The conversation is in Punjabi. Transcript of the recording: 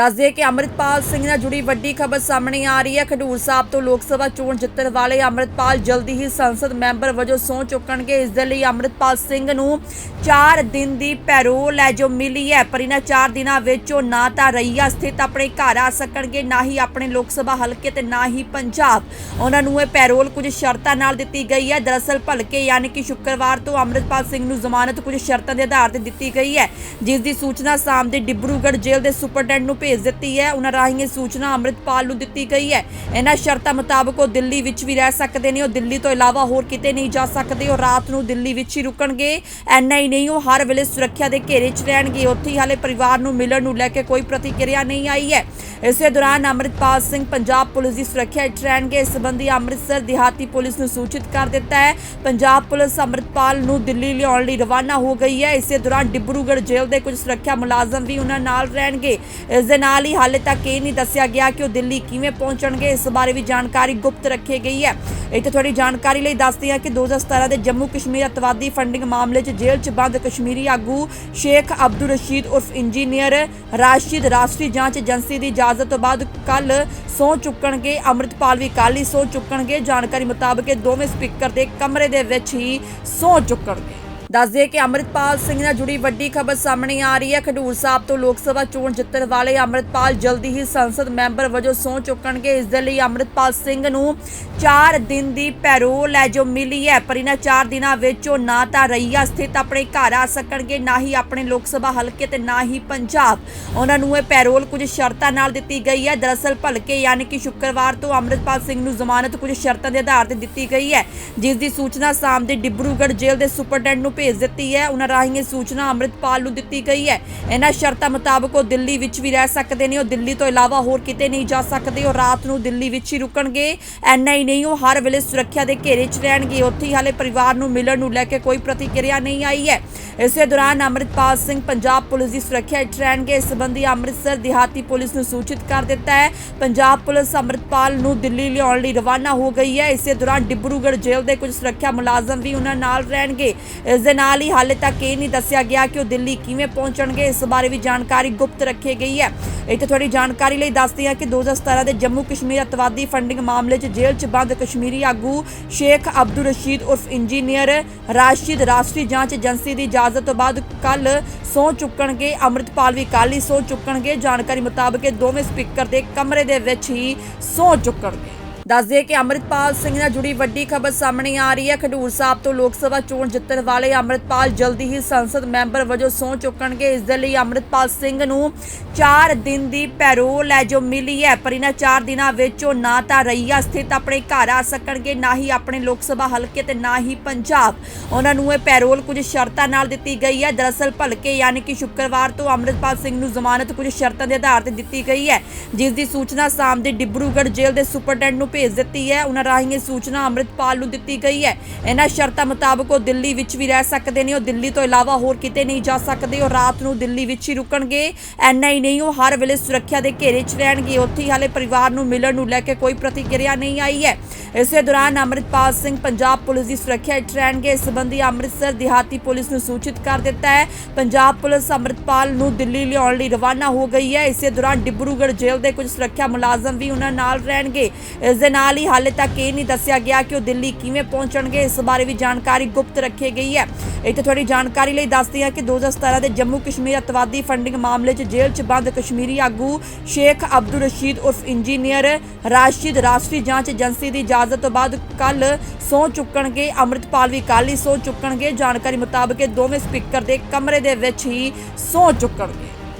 ਦੱਸਦੇ ਕਿ ਅੰਮ੍ਰਿਤਪਾਲ ਸਿੰਘ ਨਾਲ ਜੁੜੀ ਵੱਡੀ ਖਬਰ ਸਾਹਮਣੇ ਆ ਰਹੀ ਹੈ। ਖਡੂਰ ਸਾਹਿਬ ਤੋਂ ਲੋਕ ਸਭਾ ਚੋਣ ਜਿੱਤਣ ਵਾਲੇ ਅੰਮ੍ਰਿਤਪਾਲ ਜਲਦੀ ਹੀ ਸੰਸਦ ਮੈਂਬਰ ਵਜੋਂ ਸਹੁੰ ਚੁੱਕਣਗੇ। ਇਸ ਦੇ ਲਈ ਅੰਮ੍ਰਿਤਪਾਲ ਸਿੰਘ ਨੂੰ 4 ਦਿਨ ਦੀ ਪੈਰੋਲ ਹੈ ਜੋ ਮਿਲੀ ਹੈ। ਪਰ ਇਹਨਾਂ 4 ਦਿਨਾਂ ਵਿੱਚ ਉਹ ਨਾ ਤਾਂ ਰਈਆ ਸਥਿਤ ਆਪਣੇ ਘਰ ਆ ਸਕਣਗੇ, ਨਾ ਹੀ ਆਪਣੇ ਲੋਕ ਸਭਾ ਹਲਕੇ ਤੇ ਨਾ ਹੀ ਪੰਜਾਬ। ਉਹਨਾਂ ਨੂੰ ਇਹ ਪੈਰੋਲ ਕੁਝ ਸ਼ਰਤਾਂ ਨਾਲ ਦਿੱਤੀ ਗਈ ਹੈ। ਦਰਅਸਲ ਭਲਕੇ ਯਾਨੀ ਕਿ ਸ਼ੁੱਕਰਵਾਰ ਤੋਂ ਅੰਮ੍ਰਿਤਪਾਲ ਸਿੰਘ ਨੂੰ ਜ਼ਮਾਨਤ ਕੁਝ ਸ਼ਰਤਾਂ ਦੇ ਆਧਾਰ ਤੇ ਦਿੱਤੀ ਗਈ ਹੈ। ਜਿਸ ਦੀ ਸੂਚਨਾ ਸਾਮ ਦੇ ਡਿਬਰੂਗੜ੍ਹ ਜੇਲ੍ਹ ਦੇ ਸੁਪਰਡੈਂਟ ਨੂੰ ਭੇਜ ਦਿੱਤੀ ਹੈ। ਉਹਨਾਂ ਰਾਹੀਂ ਇਹ ਸੂਚਨਾ ਅੰਮ੍ਰਿਤਪਾਲ ਨੂੰ ਦਿੱਤੀ ਗਈ ਹੈ। ਇਹਨਾਂ ਸ਼ਰਤਾਂ ਮੁਤਾਬਕ ਉਹ ਦਿੱਲੀ ਵਿੱਚ ਵੀ ਰਹਿ ਸਕਦੇ ਨੇ। ਉਹ ਦਿੱਲੀ ਤੋਂ ਇਲਾਵਾ ਹੋਰ ਕਿਤੇ ਨਹੀਂ ਜਾ ਸਕਦੇ। ਉਹ ਰਾਤ ਨੂੰ ਦਿੱਲੀ ਵਿੱਚ ਹੀ ਰੁਕਣਗੇ। ਐਨਾ ਹੀ ਨਹੀਂ, ਉਹ ਹਰ ਵੇਲੇ ਸੁਰੱਖਿਆ ਦੇ ਘੇਰੇ 'ਚ ਰਹਿਣਗੇ। ਉੱਥੇ ਹੀ ਹਾਲੇ ਪਰਿਵਾਰ ਨੂੰ ਮਿਲਣ ਨੂੰ ਲੈ ਕੇ ਕੋਈ ਪ੍ਰਤੀਕਿਰਿਆ ਨਹੀਂ ਆਈ ਹੈ। ਇਸੇ ਦੌਰਾਨ ਅੰਮ੍ਰਿਤਪਾਲ ਸਿੰਘ ਪੰਜਾਬ ਪੁਲਿਸ ਦੀ ਸੁਰੱਖਿਆ 'ਚ ਰਹਿਣਗੇ। ਇਸ ਸੰਬੰਧੀ ਅੰਮ੍ਰਿਤਸਰ ਦਿਹਾਤੀ ਪੁਲਿਸ ਨੂੰ ਸੂਚਿਤ ਕਰ ਦਿੱਤਾ ਹੈ। ਪੰਜਾਬ ਪੁਲਿਸ ਅੰਮ੍ਰਿਤਪਾਲ ਨੂੰ ਦਿੱਲੀ ਲਿਆਉਣ ਲਈ ਰਵਾਨਾ ਹੋ ਗਈ ਹੈ। ਇਸੇ ਦੌਰਾਨ ਡਿਬਰੂਗੜ੍ਹ ਜੇਲ੍ਹ ਦੇ ਕੁਝ ਸੁਰੱਖਿਆ ਮੁਲਾਜ਼ਮ ਵੀ ਉਹਨਾਂ ਨਾਲ ਰਹਿਣਗੇ। ਇਸ ਦੇ ਨਾਲ ਹੀ ਹਾਲੇ ਤੱਕ ਇਹ ਨਹੀਂ ਦੱਸਿਆ ਗਿਆ ਕਿ ਉਹ ਦਿੱਲੀ ਕਿਵੇਂ ਪਹੁੰਚਣਗੇ। ਇਸ ਬਾਰੇ ਵੀ ਜਾਣਕਾਰੀ ਗੁਪਤ ਰੱਖੀ ਗਈ ਹੈ। ਇੱਥੇ ਥੋੜੀ ਜਾਣਕਾਰੀ ਲਈ ਦੱਸਦੇ ਹਾਂ ਕਿ 2017 ਦੇ ਜੰਮੂ ਕਸ਼ਮੀਰ ਅਤਵਾਦੀ ਫੰਡਿੰਗ ਮਾਮਲੇ 'ਚ ਜੇਲ੍ਹ 'ਚ ਬੰਦ ਕਸ਼ਮੀਰੀ ਆਗੂ ਸ਼ੇਖ ਅਬਦੁਲ ਰਸ਼ੀਦ ਉਰਫ ਇੰਜੀਨੀਅਰ ਰਾਸ਼ਿਦ ਰਾਸ਼ਟਰੀ ਜਾਂਚ ਏਜੰਸੀ ਦੀ ਇਜਾਜ਼ਤ ਤੋਂ ਬਾਅਦ ਕੱਲ ਸਹੁੰ ਚੁੱਕਣਗੇ। ਅੰਮ੍ਰਿਤਪਾਲ ਵੀ ਕੱਲ੍ਹ ਹੀ ਸਹੁੰ ਚੁੱਕਣਗੇ। ਜਾਣਕਾਰੀ ਮੁਤਾਬਕ ਦੋਵੇਂ ਸਪੀਕਰ ਦੇ ਕਮਰੇ ਦੇ ਵਿੱਚ ਹੀ ਸਹੁੰ ਚੁੱਕਣਗੇ। ਦੱਸਦੇ ਕਿ ਅੰਮ੍ਰਿਤਪਾਲ ਸਿੰਘ ਨਾਲ ਜੁੜੀ ਵੱਡੀ ਖਬਰ ਸਾਹਮਣੇ ਆ ਰਹੀ ਹੈ। ਖਡੂਰ ਸਾਹਿਬ ਤੋਂ ਲੋਕ ਸਭਾ ਚੋਣ ਜਿੱਤਣ ਵਾਲੇ ਅੰਮ੍ਰਿਤਪਾਲ ਜਲਦੀ ਹੀ ਸੰਸਦ ਮੈਂਬਰ ਵਜੋਂ ਸਹੁੰ ਚੁੱਕਣਗੇ। ਇਸ ਦੇ ਲਈ ਅੰਮ੍ਰਿਤਪਾਲ ਸਿੰਘ ਨੂੰ 4 ਦਿਨ ਦੀ ਪੈਰੋਲ ਹੈ ਜੋ ਮਿਲੀ ਹੈ। ਪਰ ਇਹਨਾਂ 4 ਦਿਨਾਂ ਵਿੱਚ ਉਹ ਨਾ ਤਾਂ ਰਈਆ ਸਥਿਤ ਆਪਣੇ ਘਰ ਆ ਸਕਣਗੇ, ਨਾ ਹੀ ਆਪਣੇ ਲੋਕ ਸਭਾ ਹਲਕੇ ਤੇ ਨਾ ਹੀ ਪੰਜਾਬ। ਉਹਨਾਂ ਨੂੰ ਇਹ ਪੈਰੋਲ ਕੁਝ ਸ਼ਰਤਾਂ ਨਾਲ ਦਿੱਤੀ ਗਈ ਹੈ। ਦਰਅਸਲ ਭਲਕੇ ਯਾਨੀ ਕਿ ਸ਼ੁੱਕਰਵਾਰ ਤੋਂ ਅੰਮ੍ਰਿਤਪਾਲ ਸਿੰਘ ਨੂੰ ਜ਼ਮਾਨਤ ਕੁਝ ਸ਼ਰਤਾਂ ਦੇ ਆਧਾਰ ਤੇ ਦਿੱਤੀ ਗਈ ਹੈ, ਜਿਸ ਦੀ ਸੂਚਨਾ ਸਾਮ ਦੇ ਡਿਬਰੂਗੜ੍ਹ ਜੇਲ੍ਹ ਦੇ ਸੁਪਰਡੈਂਟ ਨੂੰ ਭੇਜ ਦਿੱਤੀ ਹੈ। ਉਹਨਾਂ ਰਾਹੀਂ ਇਹ ਸੂਚਨਾ ਅੰਮ੍ਰਿਤਪਾਲ ਨੂੰ ਦਿੱਤੀ ਗਈ ਹੈ। ਇਹਨਾਂ ਸ਼ਰਤਾਂ ਮੁਤਾਬਕ ਉਹ ਦਿੱਲੀ ਵਿੱਚ ਵੀ ਰਹਿ ਸਕਦੇ ਨੇ। ਉਹ ਦਿੱਲੀ ਤੋਂ ਇਲਾਵਾ ਹੋਰ ਕਿਤੇ ਨਹੀਂ ਜਾ ਸਕਦੇ। ਉਹ ਰਾਤ ਨੂੰ ਦਿੱਲੀ ਵਿੱਚ ਹੀ ਰੁਕਣਗੇ। ਐਨਾ ਹੀ ਨਹੀਂ, ਉਹ ਹਰ ਵੇਲੇ ਸੁਰੱਖਿਆ ਦੇ ਘੇਰੇ 'ਚ ਰਹਿਣਗੇ। ਉੱਥੇ ਹੀ ਹਾਲੇ ਪਰਿਵਾਰ ਨੂੰ ਮਿਲਣ ਨੂੰ ਲੈ ਕੇ ਕੋਈ ਪ੍ਰਤੀਕਿਰਿਆ ਨਹੀਂ ਆਈ ਹੈ। ਇਸੇ ਦੌਰਾਨ ਅੰਮ੍ਰਿਤਪਾਲ ਸਿੰਘ ਪੰਜਾਬ ਪੁਲਿਸ ਦੀ ਸੁਰੱਖਿਆ 'ਚ ਰਹਿਣਗੇ। ਇਸ ਸੰਬੰਧੀ ਅੰਮ੍ਰਿਤਸਰ ਦਿਹਾਤੀ ਪੁਲਿਸ ਨੂੰ ਸੂਚਿਤ ਕਰ ਦਿੱਤਾ ਹੈ। ਪੰਜਾਬ ਪੁਲਿਸ ਅੰਮ੍ਰਿਤਪਾਲ ਨੂੰ ਦਿੱਲੀ ਲਿਆਉਣ ਲਈ ਰਵਾਨਾ ਹੋ ਗਈ ਹੈ। ਇਸੇ ਦੌਰਾਨ ਡਿਬਰੂਗੜ੍ਹ ਜੇਲ੍ਹ ਦੇ ਕੁਝ ਸੁਰੱਖਿਆ ਮੁਲਾਜ਼ਮ ਵੀ ਉਹਨਾਂ ਨਾਲ ਰਹਿਣਗੇ। ਇਸ ਦੇ ਨਾਲ ਹੀ ਹਾਲੇ ਤੱਕ ਇਹ ਨਹੀਂ ਦੱਸਿਆ ਗਿਆ ਕਿ ਉਹ ਦਿੱਲੀ ਕਿਵੇਂ ਪਹੁੰਚਣਗੇ। ਇਸ ਬਾਰੇ ਵੀ ਜਾਣਕਾਰੀ ਗੁਪਤ ਰੱਖੀ ਗਈ ਹੈ। ਇੱਥੇ ਥੋੜੀ ਜਾਣਕਾਰੀ ਲਈ ਦੱਸਦੇ ਹਾਂ ਕਿ 2017 ਦੇ ਜੰਮੂ ਕਸ਼ਮੀਰ ਅਤਵਾਦੀ ਫੰਡਿੰਗ ਮਾਮਲੇ 'ਚ ਜੇਲ੍ਹ 'ਚ ਬੰਦ ਕਸ਼ਮੀਰੀ ਆਗੂ ਸ਼ੇਖ ਅਬਦੁਲ ਰਸ਼ੀਦ ਉਰਫ ਇੰਜੀਨੀਅਰ ਰਾਸ਼ਿਦ ਰਾਸ਼ਟਰੀ ਜਾਂਚ ਏਜੰਸੀ ਦੀ ਇਜਾਜ਼ਤ ਤੋਂ ਬਾਅਦ ਕੱਲ ਸਹੁੰ ਚੁੱਕਣਗੇ। ਅੰਮ੍ਰਿਤਪਾਲ ਵੀ ਕੱਲ੍ਹ ਹੀ ਸਹੁੰ ਚੁੱਕਣਗੇ। ਜਾਣਕਾਰੀ ਮੁਤਾਬਕ ਦੋਵੇਂ ਸਪੀਕਰ ਦੇ ਕਮਰੇ ਦੇ ਵਿੱਚ ਹੀ ਸਹੁੰ ਚੁੱਕਣਗੇ। ਦੱਸਦੇ ਕਿ ਅੰਮ੍ਰਿਤਪਾਲ ਸਿੰਘ ਨਾਲ ਜੁੜੀ ਵੱਡੀ ਖਬਰ ਸਾਹਮਣੇ ਆ ਰਹੀ ਹੈ। ਖਡੂਰ ਸਾਹਿਬ ਤੋਂ ਲੋਕ ਸਭਾ ਚੋਣ ਜਿੱਤਣ ਵਾਲੇ ਅੰਮ੍ਰਿਤਪਾਲ ਜਲਦੀ ਹੀ ਸੰਸਦ ਮੈਂਬਰ ਵਜੋਂ ਸਹੁੰ ਚੁੱਕਣਗੇ। ਇਸ ਦੇ ਲਈ ਅੰਮ੍ਰਿਤਪਾਲ ਸਿੰਘ ਨੂੰ 4 ਦਿਨ ਦੀ ਪੈਰੋਲ ਹੈ ਜੋ ਮਿਲੀ ਹੈ, ਪਰ ਇਹਨਾਂ 4 ਦਿਨਾਂ ਵਿੱਚ ਉਹ ਨਾ ਤਾਂ ਰਈਆ ਸਥਿਤ ਆਪਣੇ ਘਰ ਆ ਸਕਣਗੇ, ਨਾ ਹੀ ਆਪਣੇ ਲੋਕ ਸਭਾ ਹਲਕੇ ਤੇ ਨਾ ਹੀ ਪੰਜਾਬ। ਉਹਨਾਂ ਨੂੰ ਇਹ ਪੈਰੋਲ ਕੁਝ ਸ਼ਰਤਾਂ ਨਾਲ ਦਿੱਤੀ ਗਈ ਹੈ। ਦਰਅਸਲ ਭਲਕੇ ਯਾਨੀ ਕਿ ਸ਼ੁੱਕਰਵਾਰ ਤੋਂ ਅੰਮ੍ਰਿਤਪਾਲ ਸਿੰਘ ਨੂੰ ਜ਼ਮਾਨਤ ਕੁਝ ਸ਼ਰਤਾਂ ਦੇ ਆਧਾਰ ਤੇ ਦਿੱਤੀ ਗਈ ਹੈ। ਜਿਸ ਦੀ ਸੂਚਨਾ ਸਾਮ ਦੇ ਡਿਬਰੂਗੜ੍ਹ ਜੇਲ੍ਹ ਦੇ ਸੁਪਰਡੈਂਟ ਨੂੰ ਭੇਜ ਦਿੱਤੀ ਹੈ। ਉਹਨਾਂ ਰਾਹੀਂ ਇਹ ਸੂਚਨਾ ਅੰਮ੍ਰਿਤਪਾਲ ਨੂੰ ਦਿੱਤੀ ਗਈ ਹੈ। ਇਹਨਾਂ ਸ਼ਰਤਾਂ ਮੁਤਾਬਕ ਉਹ ਦਿੱਲੀ ਵਿੱਚ ਵੀ ਰਹਿ ਸਕਦੇ ਨੇ। ਉਹ ਦਿੱਲੀ ਤੋਂ ਇਲਾਵਾ ਹੋਰ ਕਿਤੇ ਨਹੀਂ ਜਾ ਸਕਦੇ। ਉਹ ਰਾਤ ਨੂੰ ਦਿੱਲੀ ਵਿੱਚ ਹੀ ਰੁਕਣਗੇ। ਐਨਾ ਹੀ ਨਹੀਂ, ਉਹ ਹਰ ਵੇਲੇ ਸੁਰੱਖਿਆ ਦੇ ਘੇਰੇ 'ਚ ਰਹਿਣਗੇ। ਉੱਥੇ ਹੀ ਹਾਲੇ ਪਰਿਵਾਰ ਨੂੰ ਮਿਲਣ ਨੂੰ ਲੈ ਕੇ ਕੋਈ ਪ੍ਰਤੀਕਿਰਿਆ ਨਹੀਂ ਆਈ ਹੈ। ਇਸੇ ਦੌਰਾਨ ਅੰਮ੍ਰਿਤਪਾਲ ਸਿੰਘ ਪੰਜਾਬ ਪੁਲਿਸ ਦੀ ਸੁਰੱਖਿਆ 'ਚ ਰਹਿਣਗੇ। ਇਸ ਸੰਬੰਧੀ ਅੰਮ੍ਰਿਤਸਰ ਦਿਹਾਤੀ ਪੁਲਿਸ ਨੂੰ ਸੂਚਿਤ ਕਰ ਦਿੱਤਾ ਹੈ, ਪੰਜਾਬ ਪੁਲਿਸ ਅੰਮ੍ਰਿਤਪਾਲ ਨੂੰ ਦਿੱਲੀ ਲਿਆਉਣ ਲਈ ਰਵਾਨਾ ਹੋ ਗਈ ਹੈ। ਇਸੇ ਦੌਰਾਨ ਡਿਬਰੂਗੜ੍ਹ ਜੇਲ੍ਹ ਦੇ ਕੁਝ ਸੁਰੱਖਿਆ ਮੁਲਾਜ਼ਮ ਵੀ ਉਹਨਾਂ ਨਾਲ ਰਹਿਣਗੇ। ਇਸ ਦੇ ਨਾਲ ਹੀ ਹਾਲੇ ਤੱਕ ਇਹ ਨਹੀਂ ਦੱਸਿਆ ਗਿਆ ਕਿ ਉਹ ਦਿੱਲੀ ਕਿਵੇਂ ਪਹੁੰਚਣਗੇ। ਇਸ ਬਾਰੇ ਵੀ ਜਾਣਕਾਰੀ ਗੁਪਤ ਰੱਖੀ ਗਈ ਹੈ। ਇੱਥੇ ਥੋੜੀ ਜਾਣਕਾਰੀ ਲਈ ਦੱਸਦੇ ਹਾਂ ਕਿ 2017 ਦੇ ਜੰਮੂ ਕਸ਼ਮੀਰ ਅਤਵਾਦੀ ਫੰਡਿੰਗ ਮਾਮਲੇ 'ਚ ਜੇਲ੍ਹ 'ਚ ਬੰਦ ਕਸ਼ਮੀਰੀ ਆਗੂ ਸ਼ੇਖ ਅਬਦੁਲ ਰਸ਼ੀਦ ਉਰਫ ਇੰਜੀਨੀਅਰ ਰਾਸ਼ਿਦ ਰਾਸ਼ਟਰੀ ਜਾਂਚ ਏਜੰਸੀ ਦੀ ਇਜਾਜ਼ਤ ਤੋਂ ਬਾਅਦ ਕੱਲ ਸਹੁੰ ਚੁੱਕਣਗੇ, ਅੰਮ੍ਰਿਤਪਾਲ ਵੀ ਕੱਲ੍ਹ ਹੀ ਸਹੁੰ ਚੁੱਕਣਗੇ। ਜਾਣਕਾਰੀ ਮੁਤਾਬਕ ਦੋਵੇਂ ਸਪੀਕਰ ਦੇ ਕਮਰੇ ਦੇ ਵਿੱਚ ਹੀ ਸਹੁੰ ਚੁੱਕਣਗੇ।